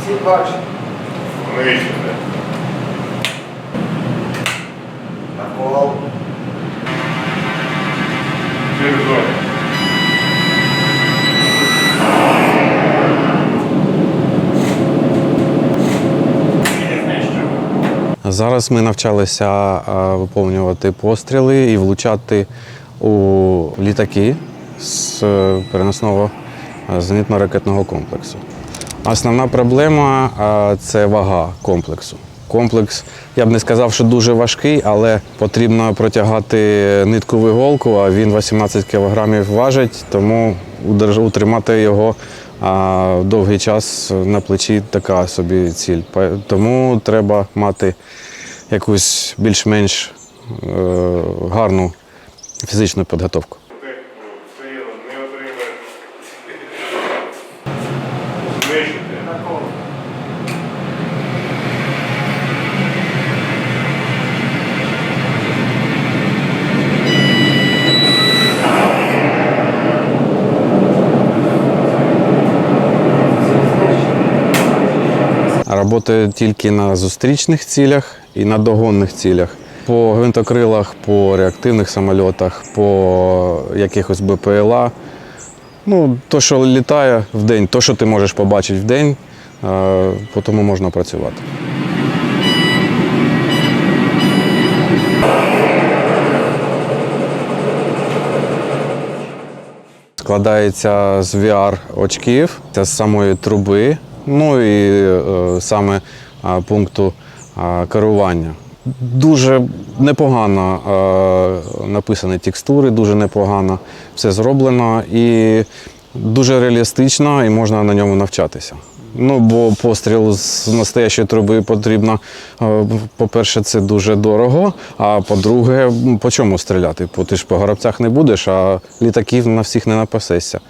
Всі бачать. Знищити. Накол. Через зону. Зараз ми навчалися виповнювати постріли і влучати у літаки з е, переносного е, зенітно-ракетного комплексу. Основна проблема це вага комплексу. Комплекс, я б не сказав, що дуже важкий, але потрібно протягати ниткову іголку, а він 18 кг важить, тому утримати його довгий час на плечі така собі ціль. Тому треба мати якусь більш-менш е, гарну фізичну підготовку. Знищити. Работаю тільки на зустрічних цілях і на догонних цілях. По гвинтокрилах, по реактивних самольотах, по якихось БПЛА. Ну, то, що літає в день, то, що ти можеш побачити в день, е, по тому можна працювати. Складається з VR-очків, з самої труби, ну і е, саме е, пункту керування. Дуже непогано е, написані текстури, дуже непогано все зроблено і дуже реалістично, і можна на ньому навчатися. Ну, бо постріл з настоящої труби потрібно, е, по-перше, це дуже дорого. А по-друге, по чому стріляти? Бо ти ж по горобцях не будеш, а літаків на всіх не напасешся.